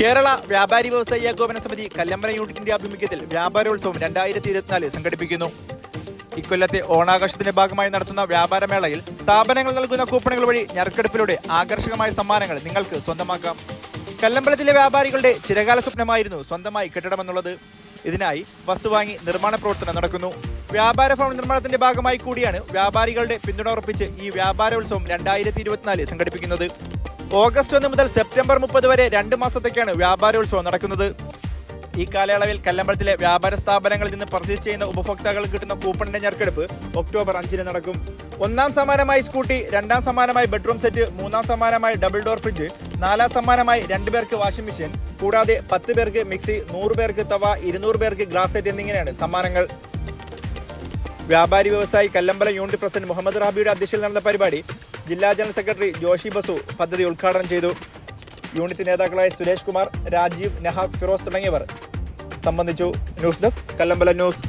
കേരള വ്യാപാരി വ്യവസായി ഏകോപന സമിതി കല്ലമ്പല യൂണിറ്റിന്റെ ആഭിമുഖ്യത്തിൽ വ്യാപാരോത്സവം രണ്ടായിരത്തി ഇരുപത്തിനാല് സംഘടിപ്പിക്കുന്നു. ഇക്കൊല്ലത്തെ ഓണാഘോഷത്തിന്റെ ഭാഗമായി നടത്തുന്ന വ്യാപാരമേളയിൽ സ്ഥാപനങ്ങൾ നൽകുന്ന കൂപ്പണുകൾ വഴി ഞറുക്കെടുപ്പിലൂടെ ആകർഷകമായ സമ്മാനങ്ങൾ നിങ്ങൾക്ക് സ്വന്തമാക്കാം. കല്ലമ്പലത്തിലെ വ്യാപാരികളുടെ ചിരകാല സ്വപ്നമായിരുന്നു സ്വന്തമായി കെട്ടിടമെന്നുള്ളത്. ഇതിനായി വസ്തു വാങ്ങി നിർമ്മാണ പ്രവർത്തനം നടക്കുന്നു. വ്യാപാര ഭവൻ നിർമ്മാണത്തിന്റെ ഭാഗമായി കൂടിയാണ് വ്യാപാരികളുടെ പിന്തുണ ഉറപ്പിച്ച് ഈ വ്യാപാരോത്സവം രണ്ടായിരത്തി ഇരുപത്തിനാല് സംഘടിപ്പിക്കുന്നത്. ഓഗസ്റ്റ് ഒന്ന് മുതൽ സെപ്റ്റംബർ മുപ്പത് വരെ രണ്ട് മാസത്തേക്കാണ് വ്യാപാരോത്സവം നടക്കുന്നത്. ഈ കാലയളവിൽ കല്ലമ്പലത്തിലെ വ്യാപാര സ്ഥാപനങ്ങളിൽ നിന്ന് പർച്ചേസ് ചെയ്യുന്ന ഉപഭോക്താക്കൾ കിട്ടുന്ന കൂപ്പണിന്റെ ഞെരുക്കെടുപ്പ് ഒക്ടോബർ അഞ്ചിന് നടക്കും. ഒന്നാം സമ്മാനമായി സ്കൂട്ടി രണ്ടാം സമ്മാനമായി ബെഡ്റൂം സെറ്റ് മൂന്നാം സമ്മാനമായി ഡബിൾ ഡോർ ഫ്രിഡ്ജ് നാലാം സമ്മാനമായി രണ്ടു പേർക്ക് വാഷിംഗ് മെഷീൻ കൂടാതെ പത്ത് പേർക്ക് മിക്സി നൂറ് പേർക്ക് തവ ഇരുന്നൂറ് പേർക്ക് ഗ്ലാസ് സെറ്റ് എന്നിങ്ങനെയാണ് സമ്മാനങ്ങൾ. വ്യാപാരി വ്യവസായി കല്ലമ്പലം യൂണിറ്റ് പ്രസിഡന്റ് മുഹമ്മദ് റാബിയുടെ അധ്യക്ഷതയിൽ നടന്ന പരിപാടി ജില്ലാ ജനറൽ സെക്രട്ടറി ജോഷി ബസു പദ്ധതി ഉദ്ഘാടനം ചെയ്തു. യൂണിറ്റ് നേതാക്കളായ സുരേഷ് കുമാർ രാജീവ് നഹാസ് ഫിറോസ് തുടങ്ങിയവർ സംബന്ധിച്ചു. News desk Kallambalam news.